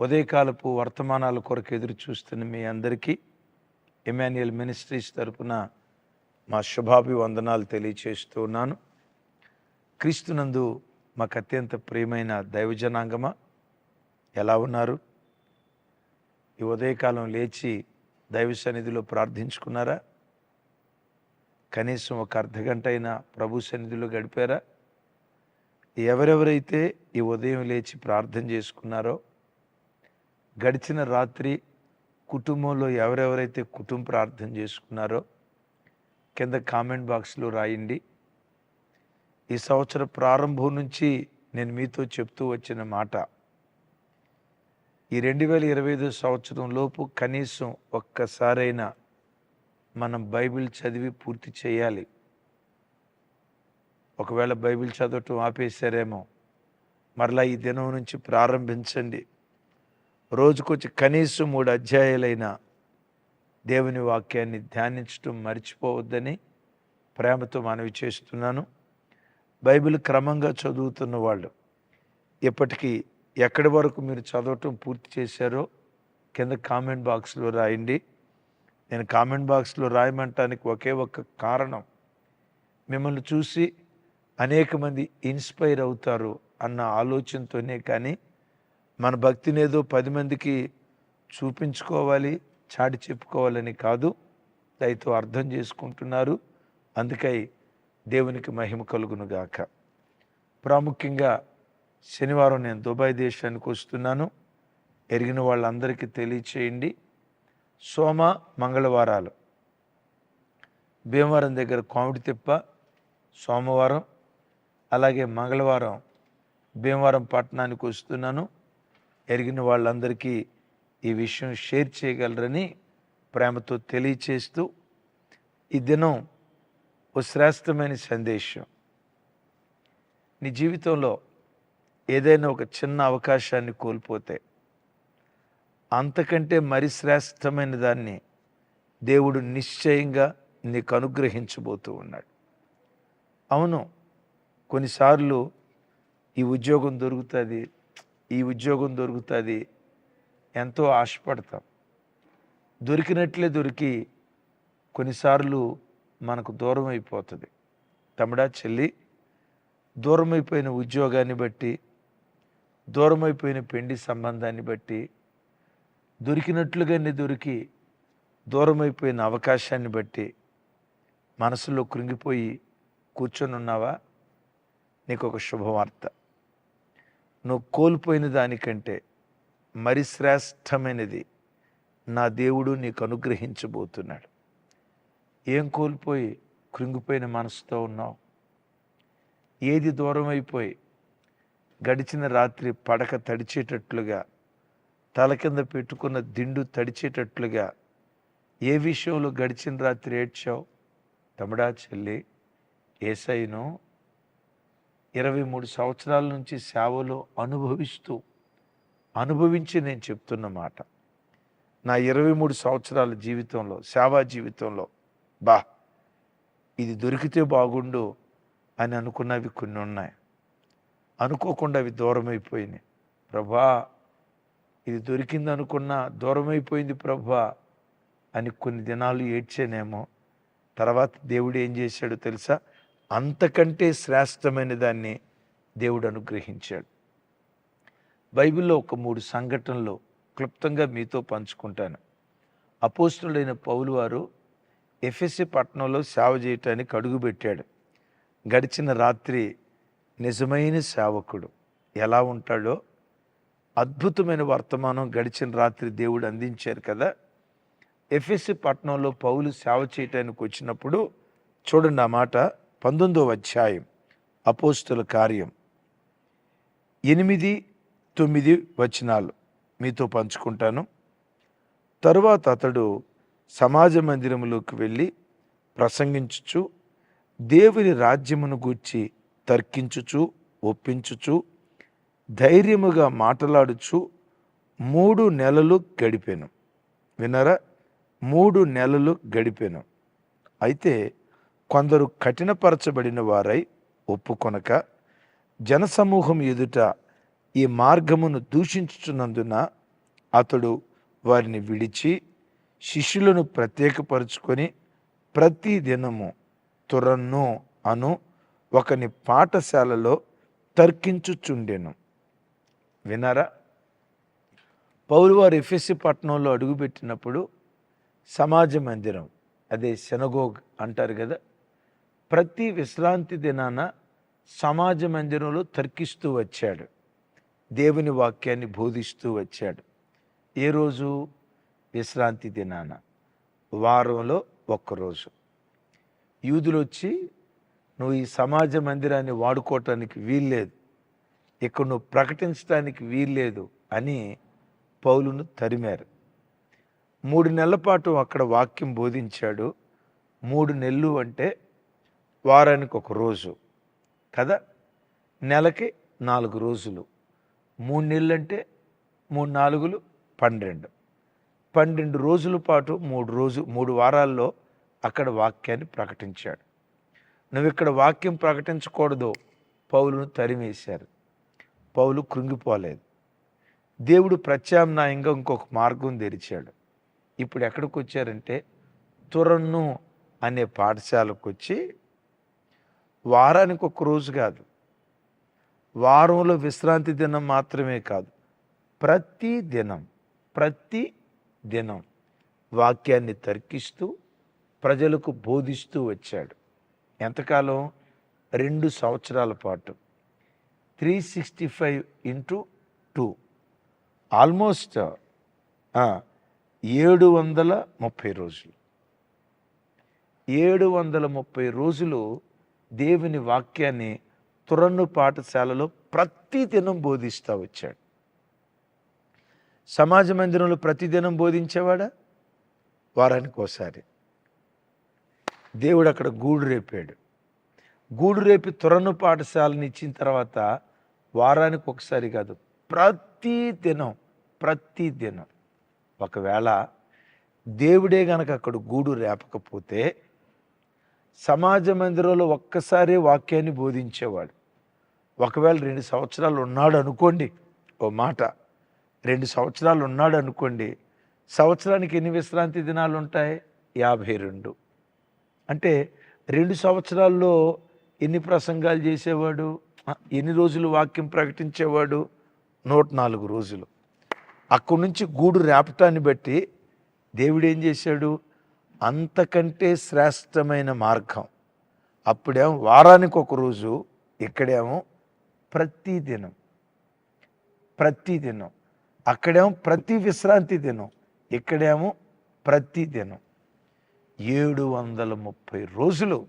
ఉదయకాలపు వర్తమానాల కొరకు ఎదురు చూస్తున్న మీ అందరికీ ఎమాన్యుయల్ మినిస్ట్రీస్ తరపున మా శుభాభివందనాలు తెలియచేస్తూ ఉన్నాను. క్రీస్తునందు మాకు అత్యంత ప్రియమైన దైవజనాంగమా ఎలా ఉన్నారు? ఈ ఉదయకాలం లేచి దైవ సన్నిధిలో ప్రార్థించుకున్నారా? కనీసం ఒక అర్ధ గంట అయినా ప్రభు సన్నిధిలో గడిపారా? ఎవరెవరైతే ఈ ఉదయం లేచి ప్రార్థన చేసుకున్నారో గడిచిన రాత్రి కుటుంబంలో ఎవరెవరైతే కుటుంబ ప్రార్థన చేసుకున్నారో కింద కామెంట్ బాక్స్లో రాయండి. ఈ సంవత్సర ప్రారంభం నుంచి నేను మీతో చెప్తూ వచ్చిన మాట ఈ రెండు వేల ఇరవై ఐదు సంవత్సరం లోపు కనీసం ఒక్కసారైనా మనం బైబిల్ చదివి పూర్తి చేయాలి. ఒకవేళ బైబిల్ చదవటం ఆపేశారేమో మరలా ఈ దినం నుంచి ప్రారంభించండి. రోజుకొచ్చి కనీసం మూడు అధ్యాయాలైన దేవుని వాక్యాన్ని ధ్యానించడం మర్చిపోవద్దని ప్రేమతో మనవి చేస్తున్నాను. బైబిల్ క్రమంగా చదువుతున్న వాళ్ళు ఇప్పటికీ ఎక్కడి వరకు మీరు చదవటం పూర్తి చేశారో కింద కామెంట్ బాక్స్లో రాయండి. నేను కామెంట్ బాక్స్లో రాయమంటానికి ఒకే ఒక్క కారణం మిమ్మల్ని చూసి అనేక మంది ఇన్స్పైర్ అవుతారు అన్న ఆలోచనతోనే కానీ మన భక్తిని ఏదో పది మందికి చూపించుకోవాలి చాటి చెప్పుకోవాలని కాదు. దయతో అర్థం చేసుకుంటున్నారు. అందుకై దేవునికి మహిమ కలుగునుగాక. ప్రాముఖ్యంగా శనివారం నేను దుబాయ్ దేశానికి వస్తున్నాను. ఎరిగిన వాళ్ళందరికీ తెలియచేయండి. సోమ మంగళవారాలు. భీమవరం దగ్గర కోమిడి తిప్ప సోమవారం. అలాగే మంగళవారం భీమవరం పట్టణానికి వస్తున్నాను. ఎరిగిన వాళ్ళందరికీ ఈ విషయం షేర్ చేయగలరని ప్రేమతో తెలియచేస్తూ ఈ దినం ఓ శ్రేష్టమైన సందేశం. నీ జీవితంలో ఏదైనా ఒక చిన్న అవకాశాన్ని కోల్పోతే అంతకంటే మరి శ్రేష్టమైన దాన్ని దేవుడు నిశ్చయంగా నీకు అనుగ్రహించబోతూ ఉన్నాడు. అవును కొన్నిసార్లు ఈ ఉద్యోగం దొరుకుతుంది ఈ ఉద్యోగం దొరుకుతుంది. ఎంతో ఆశపడతాం. దొరికినట్లే దొరికి కొన్నిసార్లు మనకు దూరం అయిపోతుంది. తమ్ముడా చెల్లి దూరం అయిపోయిన ఉద్యోగాన్ని బట్టి దూరం అయిపోయిన పెండి సంబంధాన్ని బట్టి దొరికినట్లుగానే దొరికి దూరం అయిపోయిన అవకాశాన్ని బట్టి మనసులో కృంగిపోయి కూర్చొని ఉన్నావా నీకు ఒక శుభవార్త. నువ్వు కోల్పోయిన దానికంటే మరి శ్రేష్టమైనది నా దేవుడు నీకు అనుగ్రహించబోతున్నాడు. ఏం కోల్పోయి కృంగిపోయిన మనసుతో ఉన్నావు? ఏది దూరం అయిపోయి గడిచిన రాత్రి పడక తడిచేటట్లుగా తల కింద పెట్టుకున్న దిండు తడిచేటట్లుగా ఏ విషయంలో గడిచిన రాత్రి ఏడ్చావు? తమడా చెల్లి ఏసైను ఇరవై మూడు సంవత్సరాల నుంచి సేవలో అనుభవిస్తూ అనుభవించి నేను చెప్తున్న మాట. నా ఇరవై మూడు సంవత్సరాల జీవితంలో సేవా జీవితంలో బా ఇది దొరికితే బాగుండు అని అనుకున్నవి కొన్ని ఉన్నాయి. అనుకోకుండా అవి దూరమైపోయినాయి. ప్రభా ఇది దొరికింది అనుకున్నా దూరమైపోయింది ప్రభా అని కొన్ని దినాలు ఏడ్చానేమో. తర్వాత దేవుడు ఏం చేశాడో తెలుసా? అంతకంటే శ్రేష్టమైన దాన్ని దేవుడు అనుగ్రహించాడు. బైబిల్లో ఒక మూడు సంఘటనలు క్లుప్తంగా మీతో పంచుకుంటాను. అపోస్తుడైన పౌలు వారు ఎఫ్ఎస్సి పట్టణంలో సేవ చేయటానికి అడుగుపెట్టాడు. గడిచిన రాత్రి నిజమైన సేవకుడు ఎలా ఉంటాడో అద్భుతమైన వర్తమానం గడిచిన రాత్రి దేవుడు అందించారు కదా. ఎఫ్ఎస్సి పట్టణంలో పౌలు సేవ చేయటానికి వచ్చినప్పుడు చూడండి ఆ మాట. పంతొమ్మిదో అధ్యాయం అపోస్తుల కార్యం. ఎనిమిది తొమ్మిది వచనాలు మీతో పంచుకుంటాను. తరువాత అతడు సమాజ మందిరములోకి వెళ్ళి ప్రసంగించుచు దేవుని రాజ్యమును గూర్చి తర్కించుచు ఒప్పించుచు ధైర్యముగా మాట్లాడుచు మూడు నెలలు గడిపాను. వినరా మూడు నెలలు గడిపాను. అయితే కొందరు కఠినపరచబడిన వారై ఒప్పుకొనక జనసమూహం ఎదుట ఈ మార్గమును దూషించుచున్నందున అతడు వారిని విడిచి శిష్యులను ప్రత్యేకపరుచుకొని ప్రతి దినము తురన్ను అను ఒకని పాఠశాలలో తర్కించుచుండెను. వినారా పౌలు వారు ఎఫ్ఎస్సి పట్టణంలో అడుగుపెట్టినప్పుడు సమాజ మందిరం అదే సెనగోగ్ అంటారు కదా ప్రతి విశ్రాంతి దినాన సమాజ మందిరంలో తర్కిస్తూ వచ్చాడు. దేవుని వాక్యాన్ని బోధిస్తూ వచ్చాడు. ఏ రోజు? విశ్రాంతి దినాన. వారంలో ఒక్కరోజు. యూదులు వచ్చి నువ్వు ఈ సమాజ మందిరాన్ని వాడుకోవటానికి వీల్లేదు. ఇక్కడ నువ్వు ప్రకటించడానికి వీల్లేదు అని పౌలును తరిమారు. మూడు నెలల పాటు అక్కడ వాక్యం బోధించాడు. మూడు నెలలు అంటే వారానికి ఒక రోజు కదా? నెలకి నాలుగు రోజులు. మూడు నెలలు అంటే మూడు నాలుగులు పన్నెండు. పన్నెండు రోజుల పాటు మూడు రోజు మూడు వారాల్లో అక్కడ వాక్యాన్ని ప్రకటించాడు. నువ్వు ఇక్కడ వాక్యం ప్రకటించకూడదు పౌలును తరిమేశారు. పౌలు కృంగిపోలేదు. దేవుడు ప్రత్యామ్నాయంగా ఇంకొక మార్గం తెరిచాడు. ఇప్పుడు ఎక్కడికి వచ్చారంటే తురన్ను అనే పాఠశాలకు వచ్చి వారానికి ఒక రోజు కాదు. వారంలో విశ్రాంతి దినం మాత్రమే కాదు. ప్రతి దినం ప్రతి దినం వాక్యాన్ని తర్కిస్తూ ప్రజలకు బోధిస్తూ వచ్చాడు. ఎంతకాలం? రెండు సంవత్సరాల పాటు. Three sixty five into two. Almost ఏడు వందల ముప్పై రోజులు. ఏడు వందల ముప్పై రోజులు దేవుని వాక్యాన్ని తురన్ను పాఠశాలలో ప్రతిదినం బోధిస్తూ వచ్చాడు. సమాజ మందిరంలో ప్రతిదినం బోధించేవాడా? వారానికి ఒకసారి. దేవుడు అక్కడ గూడు రేపాడు. గూడు రేపి తురను పాఠశాలను ఇచ్చిన తర్వాత వారానికి ఒకసారి కాదు ప్రతి దినం ప్రతి దినం ఒకవేళ దేవుడే గనక అక్కడ గూడు రేపకపోతే సమాజ మందిరంలో ఒక్కసారి వాక్యాన్ని బోధించేవాడు. ఒకవేళ రెండు సంవత్సరాలు ఉన్నాడు అనుకోండి ఓ మాట. రెండు సంవత్సరాలు ఉన్నాడు అనుకోండి సంవత్సరానికి ఎన్ని విశ్రాంతి దినాలు ఉంటాయి? యాభై రెండు. అంటే రెండు సంవత్సరాల్లో ఎన్ని ప్రసంగాలు చేసేవాడు? ఎన్ని రోజులు వాక్యం ప్రకటించేవాడు? నూట నాలుగు రోజులు. అక్కడి నుంచి గూడు రేపటాన్ని బట్టి దేవుడు ఏం చేశాడు? అంతకంటే శ్రేష్టమైన మార్గం. అప్పుడేమో వారానికి ఒక రోజు ఇక్కడేమో ప్రతి దినం ప్రతి దినం అక్కడేమో ప్రతి విశ్రాంతి దినం ఇక్కడేమో ప్రతి దినం. ఏడు వందల ముప్పై రోజులు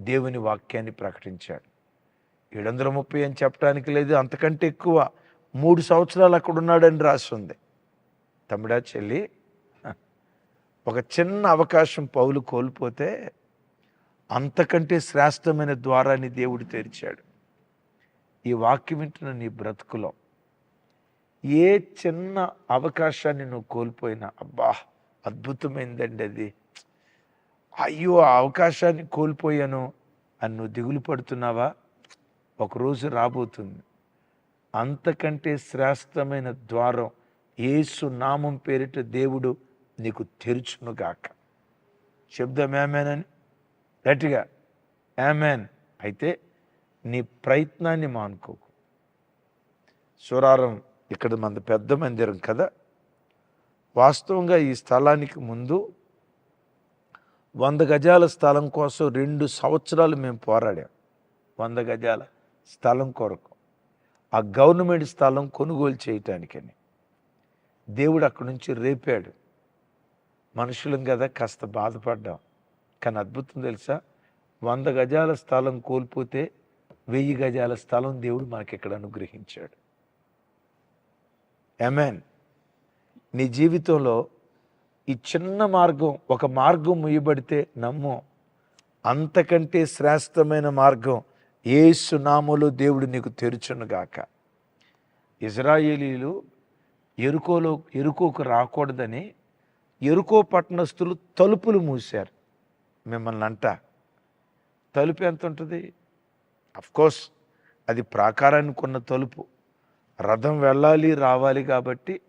దేవుని వాక్యాన్ని ప్రకటించాడు. ఏడు వందల ముప్పై అని చెప్పడానికి లేదు అంతకంటే ఎక్కువ మూడు సంవత్సరాలు అక్కడ ఉన్నాడని రాసి ఉంది తమిడా చెల్లి ఒక చిన్న అవకాశం పౌలు కోల్పోతే అంతకంటే శ్రేష్టమైన ద్వారాన్ని దేవుడు తెరిచాడు. ఈ వాక్యం వింటున్న నీ బ్రతుకులో ఏ చిన్న అవకాశాన్ని నువ్వు కోల్పోయినా అబ్బా అద్భుతమైందండి అది. అయ్యో ఆ అవకాశాన్ని కోల్పోయాను అని నువ్వు దిగులు పడుతున్నావా? ఒకరోజు రాబోతుంది. అంతకంటే శ్రేష్టమైన ద్వారం ఏసు నామం పేరిట దేవుడు నీకు తెరుచును తెరుచునుగాక శబ్దం ఏమేనని గట్టిగా ఏమేన్ అయితే నీ ప్రయత్నాన్ని మానుకోకు. సురారం ఇక్కడ మన పెద్ద మందిరం కదా? వాస్తవంగా ఈ స్థలానికి ముందు వంద గజాల స్థలం కోసం రెండు సంవత్సరాలు మేము పోరాడాం. వంద గజాల స్థలం కొరకు. ఆ గవర్నమెంట్ స్థలం కొనుగోలు చేయటానికని. దేవుడు అక్కడి నుంచి రేపాడు. మనుషులం కదా కాస్త బాధపడ్డాం. కానీ అద్భుతం తెలుసా? వంద గజాల స్థలం కోల్పోతే వెయ్యి గజాల స్థలం దేవుడు మనకి ఇక్కడ అనుగ్రహించాడు? ఎమెన్ నీ జీవితంలో ఈ చిన్న మార్గం ఒక మార్గం ముయ్యబడితే నమ్ము. అంతకంటే శ్రేష్టమైన మార్గం ఏసు సునామలో దేవుడు నీకు తెరుచునుగాక ఇజ్రాయేలీలు ఎరుకోలో ఎరుకోకు రాకూడదని ఎరుకో పట్టణస్థులు తలుపులు మూశారు. మిమ్మల్ని అంట తలుపు ఎంత ఉంటుంది కోర్స్ అది ప్రాకారానికి ఉన్న తలుపు. రథం వెళ్ళాలి రావాలి కాబట్టి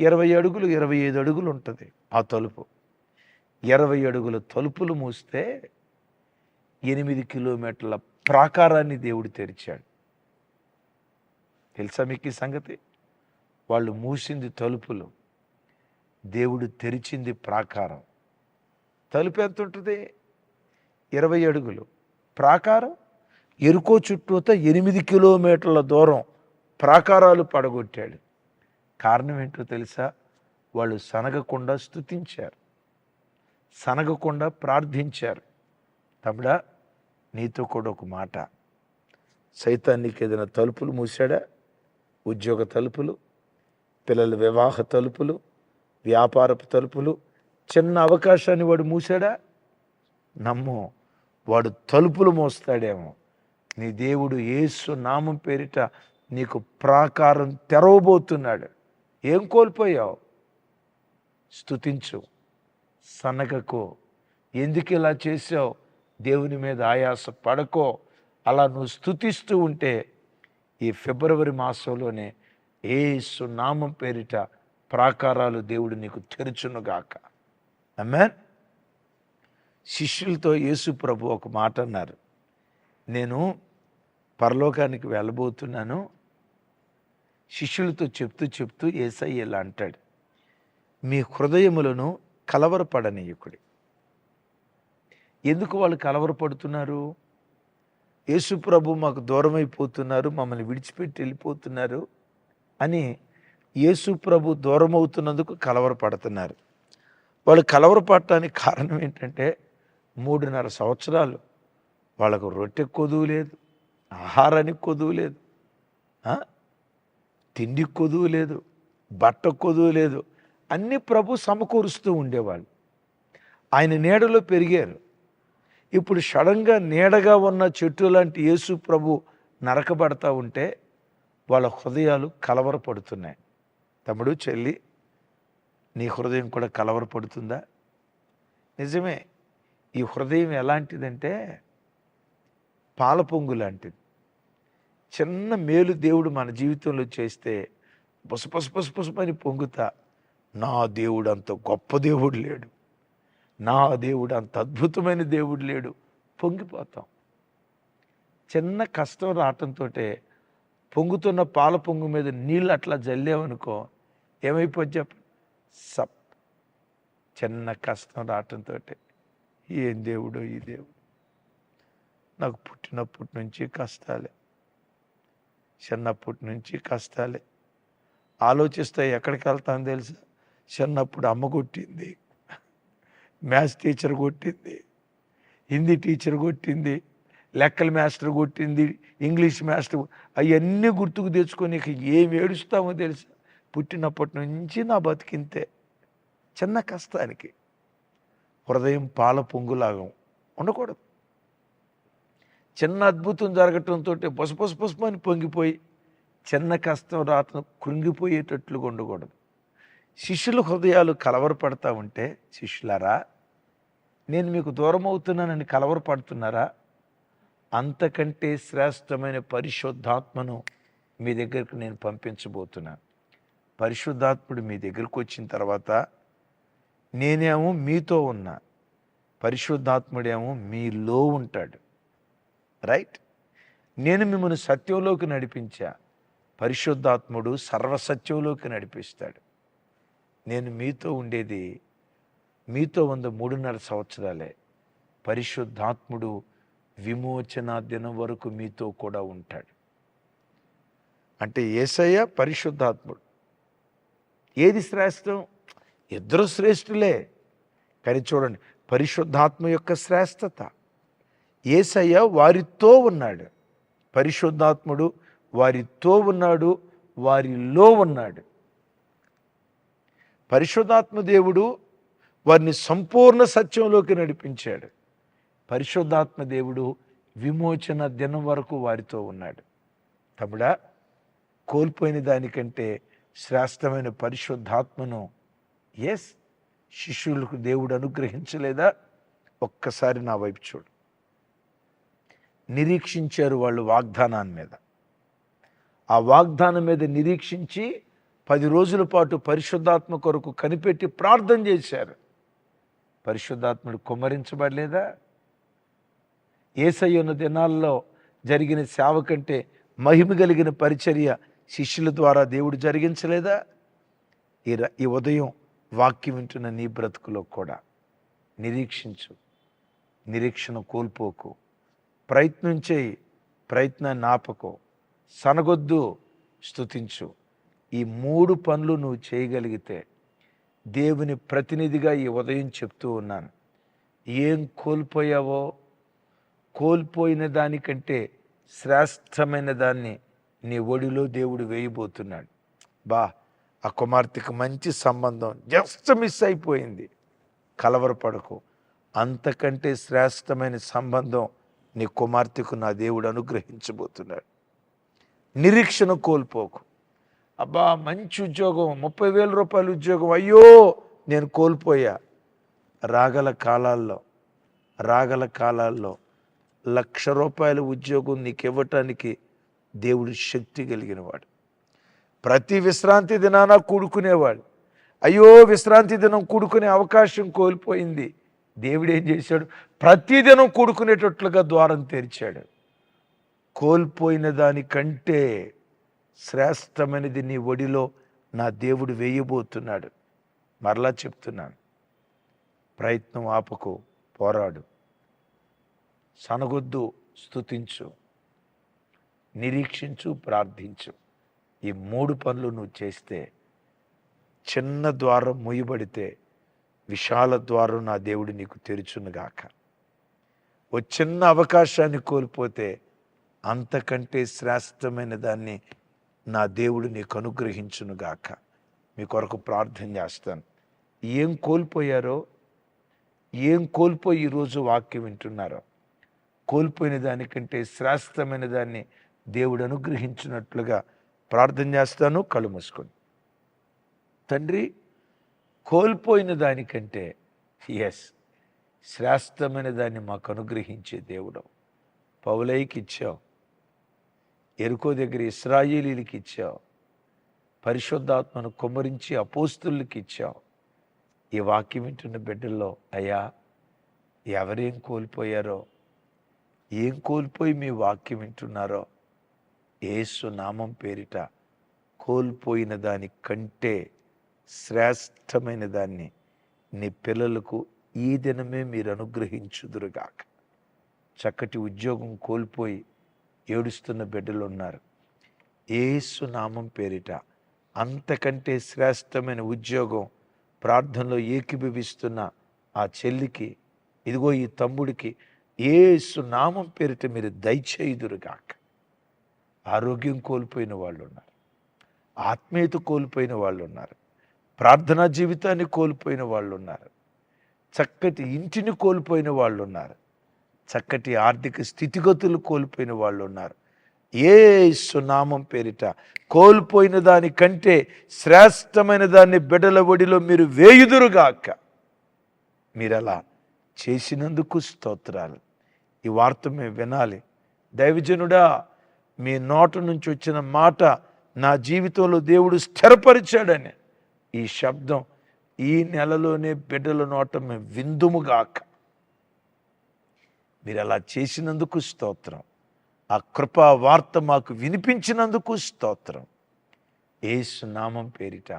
ఇరవై అడుగులు ఇరవై ఐదు అడుగులు ఉంటుంది ఆ తలుపు. ఇరవై అడుగుల తలుపులు మూస్తే ఎనిమిది కిలోమీటర్ల ప్రాకారాన్ని దేవుడు తెరిచాడు. తెలుసా మీకు ఈ సంగతి? వాళ్ళు మూసింది తలుపులు. దేవుడు తెరిచింది ప్రాకారం. తలుపు ఎంత ఉంటుంది ఇరవై అడుగులు. ప్రాకారం? ఎరుకో చుట్టూతో ఎనిమిది కిలోమీటర్ల దూరం ప్రాకారాలు పడగొట్టాడు. కారణం ఏంటో తెలుసా? వాళ్ళు సనగకుండా స్తుతించారు. సనగకుండా ప్రార్థించారు. తమ్ముడా నీతో కూడా ఒక మాట. సైతానికి ఏదైనా తలుపులు మూసాడా ఉద్యోగ తలుపులు? పిల్లల వివాహ తలుపులు? వ్యాపారపు తలుపులు. చిన్న అవకాశాన్ని వాడు మూసాడా నమ్ము. వాడు తలుపులు మోస్తాడేమో. నీ దేవుడు యేసు నామం పేరిట నీకు ప్రాకారం తెరవబోతున్నాడు. ఏం కోల్పోయావు? స్థుతించు సనగకో. ఎందుకు ఇలా చేసావు దేవుని మీద ఆయాస పడకో. అలా నువ్వు స్తుతిస్తూ ఉంటే ఈ ఫిబ్రవరి మాసంలోనే ఏసు నామం పేరిట ప్రాకారాలు దేవుడు నీకు తెరుచునుగాక. అమ్మాన్ శిష్యులతో యేసు ప్రభు ఒక మాట అన్నారు. నేను పరలోకానికి వెళ్ళబోతున్నాను. శిష్యులతో చెప్తూ చెప్తూ ఏసై ఇలా అంటాడు. మీ హృదయములను కలవరపడనీయకుడి. ఎందుకు వాళ్ళు కలవరపడుతున్నారు? యేసు ప్రభు మాకు దూరమైపోతున్నారు మమ్మల్ని విడిచిపెట్టి వెళ్ళిపోతున్నారు అని యేసు ప్రభు దూరం అవుతున్నందుకు కలవరపడుతున్నారు. వాళ్ళు కలవరపడటానికి కారణం ఏంటంటే మూడున్నర సంవత్సరాలు వాళ్ళకు రొట్టె కొదువు లేదు ఆహారానికి కొదువు లేదు తిండి తిండికి కొదువు లేదు బట్ట కొదువు లేదు అన్ని ప్రభు సమకూరుస్తూ ఉండేవాళ్ళు. ఆయన నీడలో పెరిగారు. ఇప్పుడు సడన్గా నీడగా ఉన్న చెట్టు లాంటి యేసు ప్రభు నరకబడతా ఉంటే వాళ్ళ హృదయాలు కలవరపడుతున్నాయి. తమ్ముడు చెల్లి నీ హృదయం కూడా కలవరపడుతుందా? నిజమే ఈ హృదయం ఎలాంటిదంటే పాల పొంగు లాంటిది. చిన్న మేలు దేవుడు మన జీవితంలో చేస్తే పసుపసు పసు పసుపని పొంగుతా. నా దేవుడు అంత గొప్ప దేవుడు లేడు. నా దేవుడు అంత అద్భుతమైన దేవుడు లేడు. పొంగిపోతాం. చిన్న కష్టం రావటంతో పొంగుతున్న పాల పొంగు మీద నీళ్ళు అట్లా జల్లేవనుకో ఏమైపోద్ది చెప్ప? సప్. చిన్న కష్టం రావటంతో ఏం దేవుడో ఈ దేవుడు. నాకు పుట్టినప్పటి నుంచి కష్టాలే. చిన్నప్పటి నుంచి కష్టాలే. ఆలోచిస్తే ఎక్కడికి వెళ్తాను తెలుసా? చిన్నప్పుడు అమ్మ కొట్టింది. మ్యాథ్స్ టీచర్ కొట్టింది. హిందీ టీచర్ కొట్టింది. లెక్కల మాస్టర్ కొట్టింది. ఇంగ్లీష్ మాస్టర్ అవన్నీ గుర్తుకు తెచ్చుకొని ఏం ఏడుస్తామో తెలుసా? పుట్టినప్పటి నుంచి నా బతికింతే చిన్న కష్టానికి హృదయం పాల పొంగులాగం ఉండకూడదు. చిన్న అద్భుతం జరగటంతో పసు పసు పసుపు అని పొంగిపోయి చిన్న కష్టం రాత కృంగిపోయేటట్లుగా ఉండకూడదు. శిష్యుల హృదయాలు కలవరపడతా ఉంటే శిష్యులారా నేను మీకు దూరం అవుతున్నానని కలవరపడుతున్నారా? అంతకంటే శ్రేష్టమైన పరిశుద్ధాత్మను మీ దగ్గరకు నేను పంపించబోతున్నాను. పరిశుద్ధాత్ముడు మీ దగ్గరకు వచ్చిన తర్వాత నేనేమో మీతో ఉన్నా పరిశుద్ధాత్ముడేమో మీలో ఉంటాడు. రైట్ నేను మిమ్మల్ని సత్యంలోకి నడిపించా పరిశుద్ధాత్ముడు సర్వసత్యంలోకి నడిపిస్తాడు. నేను మీతో ఉండేది మీతో వంద మూడున్నర సంవత్సరాలే పరిశుద్ధాత్ముడు విమోచనా దినం వరకు మీతో కూడా ఉంటాడు. అంటే ఏసయ్య పరిశుద్ధాత్ముడు. ఏది శ్రేష్టం? ఇద్దరు శ్రేష్ఠులే. కానీ చూడండి పరిశుద్ధాత్మ యొక్క శ్రేష్టత. ఏసయ్య వారితో ఉన్నాడు. పరిశుద్ధాత్ముడు వారితో ఉన్నాడు వారిలో ఉన్నాడు. పరిశుద్ధాత్మ దేవుడు వారిని సంపూర్ణ సత్యంలోకి నడిపించాడు. పరిశుద్ధాత్మ దేవుడు విమోచన దినం వరకు వారితో ఉన్నాడు. తమ్ముడా కోల్పోయిన దానికంటే శ్రేష్టమైన పరిశుద్ధాత్మను. ఎస్ శిష్యులకు దేవుడు అనుగ్రహించలేదా? ఒక్కసారి నా వైపు చూడు. నిరీక్షించారు వాళ్ళు వాగ్దానాన్ని మీద. ఆ వాగ్దానం మీద నిరీక్షించి పది రోజుల పాటు పరిశుద్ధాత్మ కొరకు కనిపెట్టి ప్రార్థన చేశారు. పరిశుద్ధాత్ముడు కుమ్మరించబడలేదా? ఏసయ్యున్న దినాల్లో జరిగిన సేవ కంటే మహిమ కలిగిన పరిచర్య శిష్యుల ద్వారా దేవుడు జరిగించలేదా? ఈ ర- ఈ ఉదయం వాక్యం వింటున్న నీ బ్రతుకులో కూడా నిరీక్షించు నిరీక్షణ కోల్పోకు ప్రయత్నం చేయి ప్రయత్నాన్ని ఆపకు సనగొద్దు స్థుతించు ఈ మూడు పనులు నువ్వు చేయగలిగితే దేవుని ప్రతినిధిగా ఈ ఉదయం చెప్తూ ఉన్నాను. ఏం కోల్పోయావో? కోల్పోయిన దానికంటే శ్రేష్టమైన దాన్ని నీ ఒడిలో దేవుడు వేయబోతున్నాడు. బా ఆ కుమార్తెకు మంచి సంబంధం. జస్ట్ మిస్ అయిపోయింది. కలవరపడకు. అంతకంటే శ్రేష్టమైన సంబంధం నీ కుమార్తెకు నా దేవుడు అనుగ్రహించబోతున్నాడు. నిరీక్షణ కోల్పోకు. అబ్బా మంచి ఉద్యోగం. ముప్పై వేల రూపాయల ఉద్యోగం. అయ్యో నేను కోల్పోయా. రాగల కాలాల్లో రాగల కాలాల్లో లక్ష రూపాయల ఉద్యోగం నీకు ఇవ్వటానికి దేవుడు శక్తి కలిగినవాడు. ప్రతి విశ్రాంతి దినాన కూడుకునేవాడు. అయ్యో విశ్రాంతి దినం కూడుకునే అవకాశం కోల్పోయింది. దేవుడు ఏం చేశాడు? ప్రతిదినం కూడుకునేటట్లుగా ద్వారం తెరిచాడు. కోల్పోయిన దానికంటే శ్రేష్టమైనది నీ ఒడిలో నా దేవుడు వేయబోతున్నాడు. మరలా చెప్తున్నాను. ప్రయత్నం ఆపకు పోరాడు. సనగొద్దు స్తుతించు. నిరీక్షించు ప్రార్థించు. ఈ మూడు పనులు నువ్వు చేస్తే చిన్న ద్వారం మూయబడితే విశాల ద్వారం నా దేవుడు నీకు తెరుచునుగాక ఓ చిన్న అవకాశాన్ని కోల్పోతే అంతకంటే శ్రేష్టమైన దాన్ని నా దేవుడు నీకు అనుగ్రహించునుగాక మీ కొరకు ప్రార్థన చేస్తాను. ఏం కోల్పోయారో ఏం కోల్పోయి ఈరోజు వాక్యం వింటున్నారో కోల్పోయిన దానికంటే శ్రేష్టమైన దాన్ని దేవుడు అనుగ్రహించినట్లుగా ప్రార్థన చేస్తాను కళ్ళు మూసుకొని తండ్రి కోల్పోయిన దానికంటే ఎస్ శ్రేష్టమైన దాన్ని మాకు అనుగ్రహించే దేవుడు. పౌలైకి ఇచ్చావు ఎరుకో దగ్గర ఇస్రాయేలీలకి ఇచ్చావు పరిశుద్ధాత్మను కుమ్మరించి అపోస్తులకి ఇచ్చావు ఈ వాక్యం వింటున్న బిడ్డల్లో అయ్యా ఎవరేం కోల్పోయారో ఏం కోల్పోయి మీ వాక్యం వింటున్నారో ఏసు నామం పేరిట కోల్పోయిన దాని కంటే శ్రేష్టమైన దాన్ని నీ పిల్లలకు ఈ దినమే మీరు అనుగ్రహించుదురుగాక. చక్కటి ఉద్యోగం కోల్పోయి ఏడుస్తున్న బిడ్డలు ఉన్నారు. ఏసు నామం పేరిట అంతకంటే శ్రేష్టమైన ఉద్యోగం ప్రార్థనలో ఏకీభవిస్తున్న ఆ చెల్లికి ఇదిగో ఈ తమ్ముడికి ఏసు నామం పేరిట మీరు దయచేయుదురుగాక. ఆరోగ్యం కోల్పోయిన వాళ్ళు ఉన్నారు ఆత్మీయత కోల్పోయిన వాళ్ళు ఉన్నారు ప్రార్థనా జీవితాన్ని కోల్పోయిన వాళ్ళు ఉన్నారు చక్కటి ఇంటిని కోల్పోయిన వాళ్ళు ఉన్నారు చక్కటి ఆర్థిక స్థితిగతులు కోల్పోయిన వాళ్ళు ఉన్నారు ఏ సునామం పేరిట కోల్పోయిన దానికంటే శ్రేష్టమైన దాన్ని బిడల ఒడిలో మీరు వేయుదురుగాక. మీరు అలా చేసినందుకు స్తోత్రాలు. ఈ వార్త మేము వినాలి. దైవజనుడా మీ నోట నుంచి వచ్చిన మాట నా జీవితంలో దేవుడు స్థిరపరిచాడని ఈ శబ్దం ఈ నెలలోనే బిడ్డల నోట మేము విందుముగాక మీరు అలా చేసినందుకు స్తోత్రం. ఆ కృపా వార్త మాకు వినిపించినందుకు స్తోత్రం. ఏసు నామం పేరిట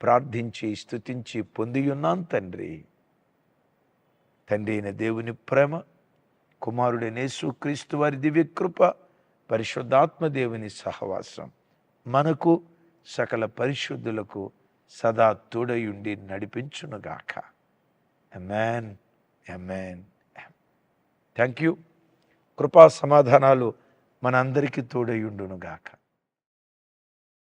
ప్రార్థించి స్థుతించి పొంది ఉన్నాం తండ్రి. తండ్రి అయిన దేవుని ప్రేమ కుమారుడైన యేసు క్రీస్తు వారి దివ్య కృప పరిశుద్ధాత్మ దేవుని సహవాసం మనకు సకల పరిశుద్ధులకు సదా తోడయుండి నడిపించునుగాక. అమెన్ అమెన్ థ్యాంక్ యూ కృపా సమాధానాలు మనందరికీ తోడయుండునుగాక.